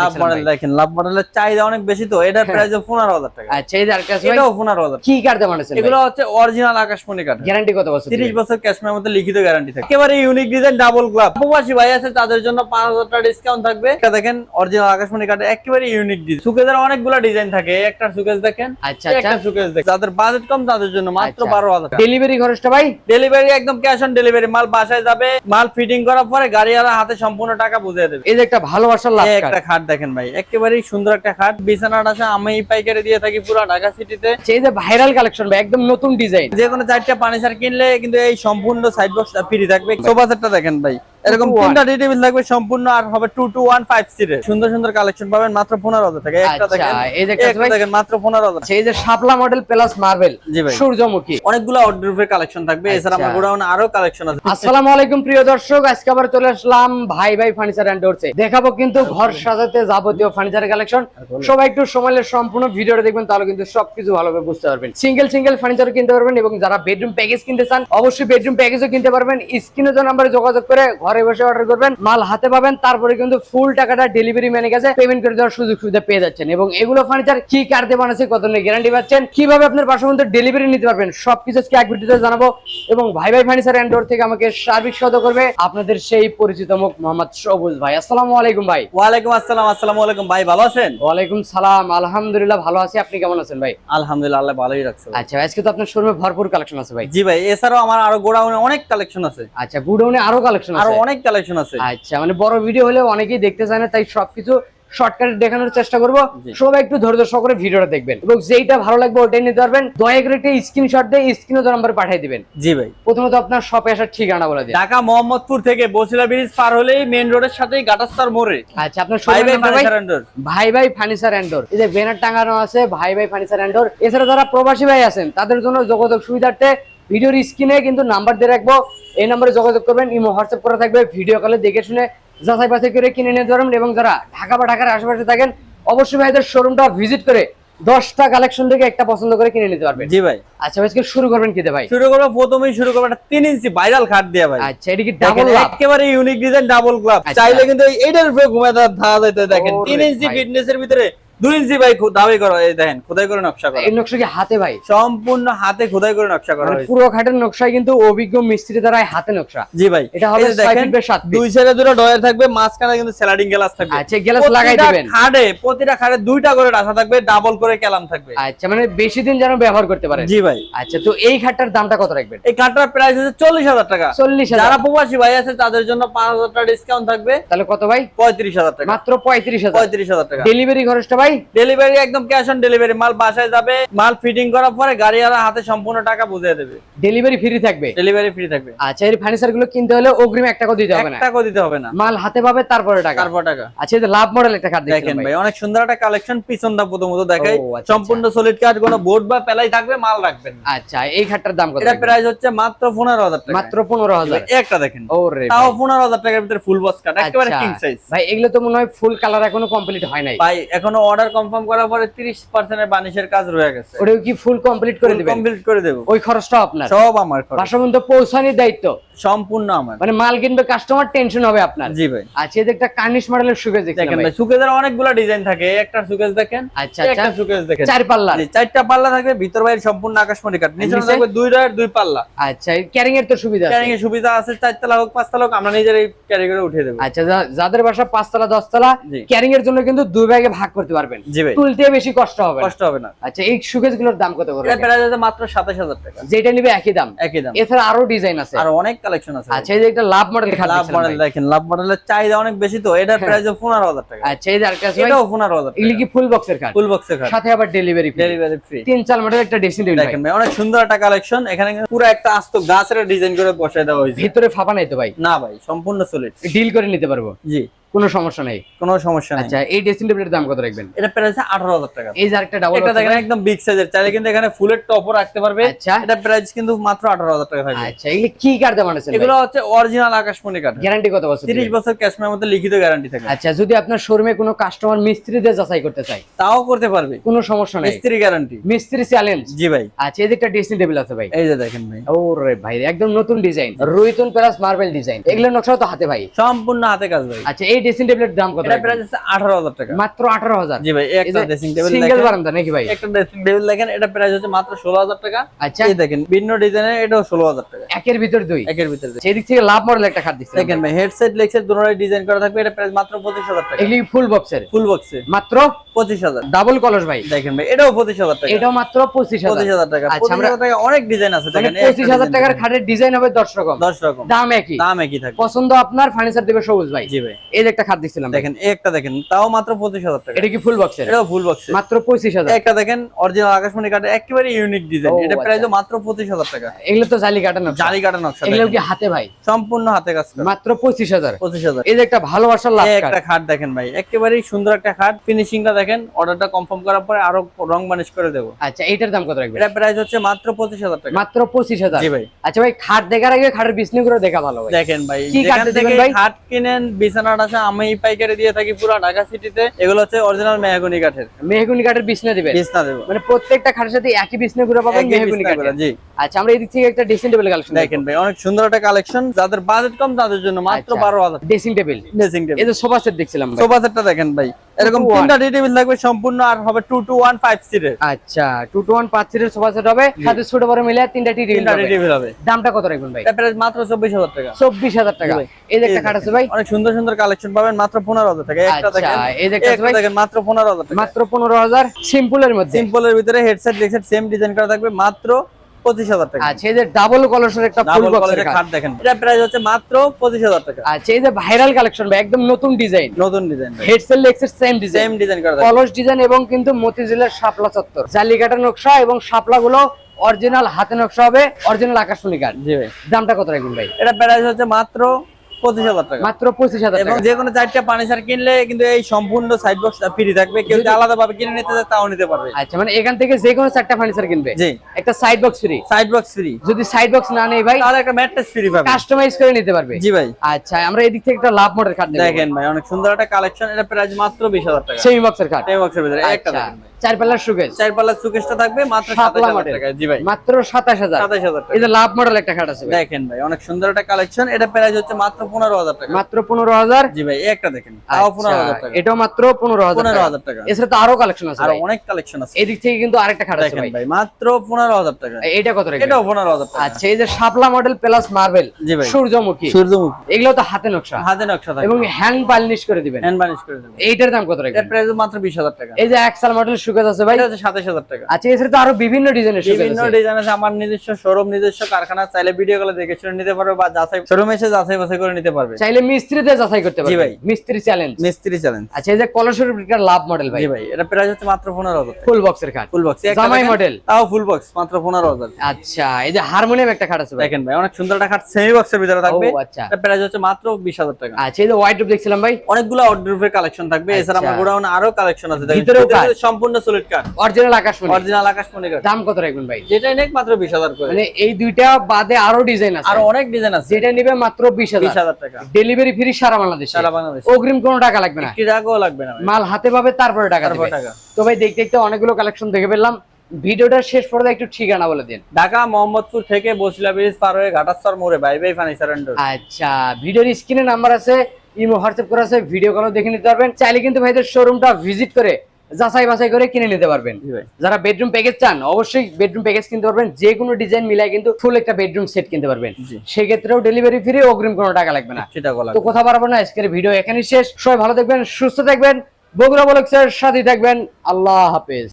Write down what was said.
লাভ model দেখেন লাভ মডেলের চাহিদা অনেক বেশি তো এটার প্রাইস পনেরো হাজার টাকা। আচ্ছা এই যে আরেকটা এটাও পনেরো হাজার কি কার্ড দেওয়া এগুলো হচ্ছে অরিজিনাল আকাশমণি কাঠ গ্যারান্টি কত বছর তিরিশ দিবেন? বছর ক্যাশমের মধ্যে লিখিত গ্যারান্টি থাকে। একেবারে ইউনিক ডিজাইন ডাবল গ্লাভ প্রবাসী ভাই আছে তাদের জন্য পাঁচ হাজার টাকা ডিসকাউন্ট থাকবে। এটা দেখেন অরিজিনাল আকাশমণি কাঠ একেবারে ইউনিক ডিজাইন সুকেজের অনেকগুলো ডিজাইন থাকে একটা সুকেজ দেখেন আচ্ছা আচ্ছা একটা সুকেজ দেখেন। যাদের বাজেট কম তাদের জন্য মাত্র টাকা। ডেলিভারি খরচটা ভাই? ডেলিভারি একদম ক্যাশ অন ডেলিভারি মাল বাসায় যাবে মাল ফিটিং করার পরে গাড়িওয়ালা হাতে সম্পূর্ণ টাকা বুঝিয়ে দেবে। এই যে একটা ভালোবাসার লাভ একটা খাট দেখেন ভাই একেবারেই সুন্দর একটা খাট। বিছানাটা আছে আমি এই পাইকারি দিয়ে থাকি পুরো ঢাকা সিটিতে। সেই যে ভাইরাল কালেকশন ভাই একদম নতুন ডিজাইন। যে কোনো চারটা পানিসার কিনলে কিন্তু এই সম্পূর্ণ সাইড বক্স ফ্রি থাকবে। সোফা সেটটা দেখেন ভাই এরকম। তিনটা টেবিল থাকবে সম্পূর্ণ আর হবে টু টু ওয়ান ফাইভ সিটের সুন্দর সুন্দর কালেকশন পাবেন মাত্র পনেরো হাজার টাকা। একটা আচ্ছা, দেখেন এই যে মাত্র পনেরো হাজার। সেই যে শাপলা মডেল প্লাস মার্বেল সূর্যমুখী। অনেকগুলো আউটডোরের কালেকশন থাকবে এছাড়া আচ্ছা। আমার গোডাউনে আরও কালেকশন আছে। আসসালামু আলাইকুম প্রিয় দর্শক। আজকে আবার চলে আসলাম ভাই ভাই ফার্নিচার এন্ড ডোরসে দেখাবো কিন্তু ঘর সাজাতে যাবতীয় ফার্নিচার কালেকশন সবাই একটু সময় সম্পূর্ণ ভিডিওটা দেখবেন তাহলে কিন্তু সবকিছু ভালোভাবে বুঝতে পারবেন। সিঙ্গেল সিঙ্গেল ফার্নিচার কিনতে পারবেন এবং যারা বেডরুম প্যাকেজ কিনতে চান অবশ্যই বেডরুম প্যাকেজও কিনতে পারবেন। স্ক্রিনে যে নাম্বারে যোগাযোগ করে ঘরে বসে অর্ডার করবেন মাল হাতে পাবেন তারপরে কিন্তু ফুল টাকাটা ডেলিভারি ম্যানের কাছে পেমেন্ট করে দেওয়ার সুযোগ সুবিধা পেয়ে যাচ্ছেন। এবং এগুলো ফার্নিচার কি কার্ডে বানাচ্ছে কত গ্যারান্টি পাচ্ছেন কীভাবে আপনার বাসা পর্যন্ত ডেলিভারি নিতে পারবেন সবকিছু আজকে এক ভিডিওতে জানাব। এবং ভাই ভাই ফার্নিচার এন্ড ডোর থেকে আমাকে সার্বিক সহায়তা করবে আপনাদের সেই পরিচিত মুখ মোহাম্মদ সবুজ ভাই। আসসালামু আলাইকুম ভাই। ওয়ালাইকুম আসসালাম আসসালামু আলাইকুম। ভাই ভালো আছেন? ওয়ালাইকুম সালাম আলহামদুলিল্লাহ ভালো আছি। আপনি কেমন আছেন ভাই? আলহামদুলিল্লাহ আল্লাহ ভালোই রাখছে। আচ্ছা আজকে তো আপনার শোরুমে ভরপুর কালেকশন আছে ভাই। জি ভাই এছাড়াও আমার আরও গোডাউনে অনেক কালেকশন আছে। আচ্ছা গুডাউনে আরও কালেকশন আছে আরও আছে? অনেক কালেকশন আছে। আচ্ছা মানে বড় ভিডিও হলে অনেকেই দেখতে চায় না তাই সবকিছু শর্টকাটে দেখানোর চেষ্টা করব। সবাই একটু ধৈর্য সহকারে ভিডিওটা দেখবেন এবং যেইটা ভালো লাগবে ওটাই নিতে পারবেন। দয়া করে একটা স্ক্রিনশট দিয়ে স্ক্রিনে নাম্বার পাঠিয়ে দিবেন। জি ভাই। প্রথমত আপনার শপে আসার ঠিকানা বলে দিন। ঢাকা মোহাম্মদপুর থেকে বসিলা ব্রিজ পার হলেই মেইন রোডের সাথেই গাটাস্তার মোড়ে। আচ্ছা আপনার ভাই ভাই ভাই? ফার্নিচার এন্ডোর ভাই ভাই ফার্নিচার এন্ডোর এই যে ব্যানার টাঙানো আছে ভাই ভাই ফার্নিচার এন্ডোর এছাড়া যারা প্রবাসী ভাই আছেন তাদের জন্য যোগাযোগ সুবিধার্থে ভিডিওর স্ক্রিনে কিন্তু নাম্বার দিয়ে রাখব। এই নম্বরে যোগাযোগ করবেন ইমো হোয়াটসঅ্যাপ করা থাকবে। ভিডিও কলে দেখে শুনে যাচাই বাছাই করে কিনে নিতে পারবেন এবং যারা ঢাকা বা ঢাকার আশেপাশে থাকেন অবশ্যই ভাইদের শোরুমটা ভিজিট করে দশটা কালেকশন থেকে একটা পছন্দ করে কিনে নিতে পারবেন। জি ভাই। আচ্ছা আজকে শুরু করবেন কিতে ভাই? শুরু করব প্রথমেই শুরু করব একটা তিন ইঞ্চি ভাইরাল খাট দিয়ে ভাই। আচ্ছা এটা কি ডাবল একেবারে ইউনিক ডিজাইন ডাবল গ্লাভ। চাইলে কিন্তু এইটার উপরে ঘুমায় দেওয়া যাইতে দেখেন তিন ইঞ্চি ফিটনেস এর ভিতরে দুই ইঞ্চি ভাই দাবি করা এই দেখেন খোদাই করে নকশা করা। এই নকশা কি হাতে ভাই? সম্পূর্ণ হাতে খোদাই করে নকশা করা হয়েছে। পুরো খাটের নকশায় কিন্তু অভিজ্ঞ মিস্ত্রি দ্বারা হাতে নকশা। জি ভাই। এটা হবে এই যে ছয় দেখেন ফিট বাই সাত ফিট। দুই সাইডে দুটো ডয়ার থাকবে মাঝখানে কিন্তু স্যালাডিং গ্লাস থাকবে। আচ্ছা গ্লাস লাগাই দিবেন। খাটে প্রতিটা খাটে দুইটা করে রাখা থাকবে ডাবল করে ক্যালাম থাকবে। আচ্ছা মানে বেশি দিন যেন ব্যবহার করতে পারে জি ভাই। আচ্ছা তো এই খাটটার দামটা কত রাখবেন? এই খাটটার প্রাইস হচ্ছে চল্লিশ হাজার টাকা। চল্লিশ যারা প্রবাসী ভাই আছে তাদের জন্য পাঁচ হাজার টাকা ডিসকাউন্ট থাকবে। তাহলে কত ভাই? পঁয়ত্রিশ হাজার টাকা। মাত্র পঁয়ত্রিশ হাজার। পঁয়ত্রিশ হাজার টাকা। ডেলিভারি খরচটা ভাই ডেলিভারি একদম ক্যাশ অন ডেলিভারি মাল বাসায় যাবে মাল ফিটিং করার পরে গাড়িওয়ালা হাতে সম্পূর্ণ টাকা বুঝিয়ে দেবে। ডেলিভারি ফ্রি থাকবে? ডেলিভারি ফ্রি থাকবে। আচ্ছা এই ফার্নিচারগুলো কিনতে হলে অগ্রিম এক টাকা দিতে হবে না? এক না টাকাও দিতে হবে না। মাল হাতে পাবে তারপরে টাকা। তারপর টাকা। আচ্ছা এই যে লাভ মডেল একটা খাট দেখেন ভাই। অনেক সুন্দর একটা কালেকশন পিছনটা প্রথমত দেখাই। আচ্ছা, সম্পূর্ণ সলিড কাঠ কোনো বোর্ড বা পেলাই থাকবে মাল রাখবেন আচ্ছা এই খাটটার দাম কত? এটা প্রাইস হচ্ছে মাত্র পনেরো হাজার টাকা। মাত্র পনেরো হাজার। এই একটা দেখেন। ওরে তাও ভাই। পনেরো হাজার টাকার ভিতরে ফুল বক্স কাঠ একেবারে আচ্ছা। কিং সাইজ ভাই এগুলো তো মনে হয় ফুল কালার এখনও কমপ্লিট হয় নাই। ভাই এখনও অর্ডার কনফার্ম করার পরে তিরিশ পার্সেন্টের বানিশের কাজ রয়ে গেছে। ওটা কি ফুল কমপ্লিট করে দিবেন? কমপ্লিট করে দেবো। ওই খরচটা আপনার? সব আমার খরচ। বাসা পর্যন্ত পৌঁছানোর দায়িত্ব? সম্পূর্ণ আমার। মানে মাল কিনবে কাস্টমার টেনশন হবে আপনার? জি ভাই। আচ্ছা এই যে একটা কার্নিশ মডেলের সুকেজ দেখেন দেখেন ভাই। সুকেজের অনেকগুলো ডিজাইন থাকে। একটা সুকেজ দেখেন আচ্ছা আচ্ছা। একটা সুকেজ দেখেন। চার পাল্লা। জি, চারটা পাল্লা থাকবে ভিতর বাইরে সম্পূর্ণ আকাশমণি কাঠ। নিচে? থাকবে দুই রায়ের দুই পাল্লা। আচ্ছা ক্যারিং এর তো সুবিধা আছে। ক্যারিং এর সুবিধা আছে চারতলা হোক পাঁচতলা হোক আমরা নিজেরাই ক্যারি করে উঠিয়ে দেবো। আচ্ছা যাদের বাসা পাঁচতলা দশতলা। ক্যারিং এর জন্য কিন্তু দুই ভাগে ভাগ করতে পারবেন। তুলতে বেশি কষ্ট হবে কষ্ট হবে না। আচ্ছা এই গুলোর দাম কত করে? এটা মাত্র সাতাশ হাজার টাকা। যেটা নিবে একই দাম? একই দাম। এছাড়া আরও ডিজাইন আছে। আর অনেক কালেকশন আছে। আচ্ছা এই যে একটা লাভ মডেল লাভ মডেল দেখেন লাভ মডেলের চাহিদা অনেক বেশি তো এটার প্রাইস পনেরো হাজার টাকা। আচ্ছা এই আরেকটা এটাও পনেরো হাজার এগুলি কি ফুল বক্সের খাট ফুল বক্সে খাট সাথে আবার ডেলিভারি ডেলিভারি ফ্রি তিন চার মডেল একটা ড্রেসিং টেবিল দেখেন ভাই। অনেক সুন্দর একটা কালেকশন এখানে পুরো একটা আস্ত গাছের ডিজাইন করে বসায় দেওয়া হয়েছে। ভিতরে ফাঁপা নাই তো ভাই? না ভাই সম্পূর্ণ সলিড ডিল করে নিতে পারব? জি। কোনো সমস্যা নেই। কোনো সমস্যা নেই। আচ্ছা এই ড্রেসিং টেবিলের দাম কত রাখবেন? এটা প্রাইস আঠারো হাজার টাকা। এই যে আরেকটা ডাবল এটা দেখেন একদম বিগ সাইজের চাইলে কিন্তু এখানে ফুলের টপও রাখতে পারবে। আচ্ছা। এটা প্রাইস কিন্তু মাত্র আঠারো হাজার টাকা থাকবে। আচ্ছা এগুলি কি কার্ড দেওয়া আছে? এগুলো হচ্ছে অরিজিনাল আকাশমণি কাঠ। গ্যারান্টি কত বছর তিরিশ দিবেন? বছর ক্যাশমের মধ্যে লিখিত গ্যারান্টি থাকে। আচ্ছা যদি আপনার শোরুমে কোনো কাস্টমার মিস্ত্রিদের যাচাই করতে চায় তাও করতে পারবে। কোনো সমস্যা নেই। মিস্ত্রি গ্যারান্টি মিস্ত্রি চ্যালেঞ্জ জি ভাই। আচ্ছা এই যে একটা ড্রেসিং টেবিল আছে ভাই। এই যে দেখেন ভাই। ওরে ভাই একদম নতুন ডিজাইন রুইতুন প্লাস মার্বেল ডিজাইন এগুলো নকশাও তো হাতে ভাই। সম্পূর্ণ হাতে কাজ ভাই। আচ্ছা এই ড্রেসিং টেবিলের দাম কত এটা প্রাইস আছে আঠারো হাজার টাকা। মাত্র আঠারো হাজার। জি ভাই একটা ড্রেসিং টেবিল সিঙ্গেল বারান্দা নাকি ভাই? একটা ড্রেসিং টেবিল দেখেন এটা প্রাইস হচ্ছে মাত্র ষোলো হাজার টাকা। আচ্ছা। এই দেখেন ভিন্ন ডিজাইনের এটাও ষোলো হাজার টাকা। একের ভিতর দুই। একের ভিতরে সেই দিক থেকে লাভ মডেল একটা খাট দেখেন ভাই হেডসেট লেগসেট দুটোই ডিজাইন করা থাকবে এটা প্রাইস মাত্র পঁচিশ হাজার টাকা। এগুলি ফুল বক্সের ফুল বক্সে মাত্র? পঁচিশ হাজার। ডাবল কলস ভাই। দেখেন ভাই এটাও পঁচিশ হাজার টাকা। এটাও মাত্র পঁচিশ পঁচিশ হাজার হাজার টাকা। আচ্ছা, আমরা- অনেক ডিজাইন আছে মানে দেখেন এই পঁচিশ একটা হাজার design টাকার দেখেন। খাটের ডিজাইন হবে দশ রকম। দশ রকম। দাম একই। দাম একই থাকবে। পছন্দ আপনার ফার্নিচার দেবে সবুজ ভাই। জি ভাই। এই একটা খাট দিচ্ছিলাম ভাই। দেখেন একটা দেখেন তাও মাত্র পঁচিশ হাজার টাকা। এটা কি ফুল বক্সের এটাও ফুল বক্সে মাত্র পঁচিশ হাজার। একটা দেখেন অরিজিনাল আকাশমণি কাঠে একেবারে ইউনিক ডিজাইন এটা আচ্ছা। প্রাইস মাত্র পঁচিশ হাজার টাকা। এগুলো তো জালি কাটানো জালি কাটা নকশা এগুলো কি হাতে ভাই? সম্পূর্ণ হাতে কাজ মাত্র পঁচিশ হাজার। পঁচিশ হাজার। এই যে একটা ভালোবাসার লাভ একটা খাট দেখেন ভাই একেবারেই সুন্দর একটা খাট। ফিনিশিংটা দেখেন অর্ডারটা কনফার্ম করার পরে আরও রং বানিশ করে দেবো। আচ্ছা এটার দাম কত রাখবে এটা প্রাইস হচ্ছে মাত্র পঁচিশ হাজার টাকা। মাত্র পঁচিশ হাজার। জি ভাই। আচ্ছা ভাই খাট দেখার আগে খাটের বিছনি করে দেখা ভালো ভাই। দেখেন ভাই কি থেকে দিবেন ভাই? খাট কিনেন বিছানাটা আছে আমি পাইকারি দিয়ে থাকি পুরো ঢাকা সিটিতে। এগুলো হচ্ছে অরিজিনাল মেহগুনি কাঠের। মেহগুনি কাঠের বিছনা দিবেন? বিছনা দেব। মানে প্রত্যেকটা খাটের সাথে একই বিছনা করে পাবেন মেহগুনি কাঠের? জি। আচ্ছা আমরা এদিক থেকে একটা ড্রেসিং টেবিল কালেকশন দেখেন ভাই অনেক সুন্দর একটা কালেকশন যাদের বাজেট কম তাদের জন্য মাত্র আচ্ছা। বারো হাজার। ড্রেসিং টেবিল ড্রেসিং টেবিল এই যে সোফা সেট দেখছিলাম ভাই। সোফা সেটটা দেখেন ভাই। এরকম। তিনটা টেবিল থাকবে সম্পূর্ণ আর হবে টু টু সিটের আচ্ছা টু টু সিটের সোফা সেট হবে। সাথে ছোট বড় মিলে তিনটা টি টেবিল হবে। দামটা কত রাখবেন ভাই? প্রাইস মাত্র চব্বিশ হাজার টাকা। চব্বিশ হাজার টাকা। এই যে একটা খাট আছে ভাই। অনেক সুন্দর সুন্দর কালেকশন পাবেন মাত্র পনেরো হাজার টাকা। একটা আচ্ছা, দেখেন। এই যে একটা ভাই। দেখেন মাত্র পনেরো হাজার টাকা। মাত্র সিম্পলের মধ্যে। সিম্পলের ভিতরে হেডসেট সেম ডিজাইন করা থাকবে মাত্র পঁচিশ হাজার টাকা। আচ্ছা এই যে ডাবল কলসের একটা ফুল বক্সের খাট খাট। দেখেন। এটা প্রাইস হচ্ছে মাত্র পঁচিশ হাজার টাকা। আচ্ছা এই যে ভাইরাল কালেকশন ভাই একদম নতুন ডিজাইন নতুন ডিজাইন হেডসেল লেক্সের সেম ডিজাইন সেম ডিজাইন করা কলস ডিজাইন এবং কিন্তু মতিঝিলের শাপলা চত্বর। জালিকাটা নকশা এবং শাপলা গুলো অরিজিনাল হাতে নকশা হবে অরিজিনাল আকাশমণি কাঠ। দামটা কত রাখবেন ভাই? এটা প্রাইস হচ্ছে মাত্র পঁচিশ হাজার টাকা। মাত্র পঁচিশ হাজার এবং যে কোনো চারটা ফার্নিচার কিনলে কিন্তু এই সম্পূর্ণ সাইড বক্সটা ফ্রি থাকবে। কেউ আলাদা ভাবে কিনে নিতে চায় তাও নিতে পারবে। আচ্ছা মানে এখান থেকে যে কোনো চারটা ফার্নিচার কিনবে। জি। একটা side box free side box free যদি সাইড বক্স না নেই ভাই তাহলে একটা ম্যাট্রেস ফ্রি পাবে। কাস্টমাইজ করে নিতে পারবে। জি ভাই। আচ্ছা আমরা এদিক থেকে একটা লাভ মডেল খাট দেখেন ভাই অনেক সুন্দর একটা কালেকশন এটা প্রাইস মাত্র বিশ হাজার টাকা। সেমি বক্সের খাট টেন বক্সের ভিতরে। একটা আচ্ছা। দেখেন চার পাল্লার সুকেশ চার পাল্লার সুকেশটা থাকবে মাত্র শাপলা সাতাশ হাজার মডেল টাকা জি ভাই। মাত্র সাতাশ হাজার। সাতাশ হাজার টাকা। এই যে লাভ মডেল একটা খাট আছে দেখেন ভাই অনেক সুন্দর একটা কালেকশন এটা প্রাইস হচ্ছে মাত্র পনেরো হাজার টাকা। মাত্র পনেরো হাজার। জি ভাই এই একটা দেখেন তাও পনেরো হাজার টাকা। এটাও মাত্র পনেরো হাজার টাকা। এছাড়া তো আরও কালেকশন আছে আর অনেক কালেকশন আছে। এদিক থেকে কিন্তু আরেকটা খাট আছে ভাই। ভাই মাত্র পনেরো হাজার টাকা। এইটা কত রেখে এটাও পনেরো হাজার টাকা। আচ্ছা এই যে শাপলা মডেল প্লাস মার্বেল জি ভাই। সূর্যমুখী। সূর্যমুখী। এগুলো তো হাতে নকশা। হাতে নকশা থাকে। এবং হ্যান্ড পালিশ করে দিবেন। হ্যান্ড বানিশ করে দেবো এইটার দাম কত রেখে এটার প্রাইস মাত্র বিশ হাজার টাকা। এই যে এক্সাল মডেল আছে ভাই? এটা হচ্ছে সাতাশ হাজার টাকা। আচ্ছা এছাড়া তো আরও বিভিন্ন ডিজাইনের বিভিন্ন ডিজাইন আছে আমার নিজস্ব শোরুম নিজস্ব কারখানা চাইলে ভিডিও কলে দেখে শুনে নিতে পারবে বা যাচাই শোরুম এসে যাচাই বাছাই করে নিতে পারবে। চাইলে মিস্ত্রিতে যাচাই করতে পারবে। ভাই। মিস্ত্রি চ্যালেঞ্জ মিস্ত্রি চ্যালেঞ্জ আচ্ছা এই যে কলসের লাভ মডেল ভাই। জি ভাই এটা প্রাইস হচ্ছে মাত্র পনেরো হাজার টাকা। ফুল বক্সের খাট। ফুল বক্স জামাই মডেল তাও ফুল বক্স মাত্র পনেরো হাজার। আচ্ছা এই যে হারমোনিয়াম একটা খাট আছে ভাই। দেখেন ভাই অনেক সুন্দর একটা খাট সেমি বক্সের ভিতরে থাকবে। ও, আচ্ছা। এটা প্রাইস হচ্ছে মাত্র বিশ হাজার টাকা। আচ্ছা এই যে হোয়াইট দেখছিলাম ভাই। অনেকগুলো অর্ডারের কালেকশন থাকবে। এছাড়া আচ্ছা। আমার গোডাউনে আরও কালেকশন আছে। দেখেন কাজ। সম্পূর্ণ সলিড কাট অরিজিনাল আকাশমণি। অরিজিনাল আকাশমণি কাট দাম কত রাখবেন ভাই? যেটাই নেক মাত্র বিশ হাজার করে। মানে এই দুইটা বাদে আরও ডিজাইন আছে। আরও অনেক ডিজাইন আছে। যেটা নিবে মাত্র বিশ বিশ হাজার হাজার টাকা। ডেলিভারি ফ্রি সারা বাংলাদেশে। সারা বাংলাদেশ। অগ্রিম কোনো টাকা লাগবে না। কি টাকাও লাগবে না মাল হাতে পাবে তারপরে টাকা দেবে। তো ভাই দেখতে দেখতে অনেকগুলো কালেকশন দেখে ফেললাম। ভিডিওটা শেষ পর্যন্ত একটু ঠিকানা বলে দিন। ঢাকা মোহাম্মদপুর থেকে বসিলা ব্রিজ পার হয়ে ঘাটাস্তর মোড়ে বাই বাই ফার্নিচার। আচ্ছা ভিডিওর স্ক্রিনে নাম্বার আছে ইমো হোয়াটসঅ্যাপ করা আছে ভিডিও কলও দেখে নিতে পারবেন। চাইলে কিন্তু ভাইদের শোরুমটা ভিজিট করে যাচাই বাছাই করে কিনে নিতে পারবেন। যারা বেডরুম প্যাকেজ চান অবশ্যই বেডরুম প্যাকেজ কিনতে পারবেন। যে কোনো ডিজাইন মিলাই কিন্তু ফুল একটা বেডরুম সেট কিনতে পারবেন। সেক্ষেত্রেও ডেলিভারি ফ্রি অগ্রিম কোনো টাকা লাগবে না। সেটা বলা তো কথা বাড়াবো না আজকের ভিডিও এখানেই শেষ। সবাই ভালো থাকবেন সুস্থ থাকবেন। বগুড়া বলক্সের সাথে থাকবেন। আল্লাহ হাফেজ।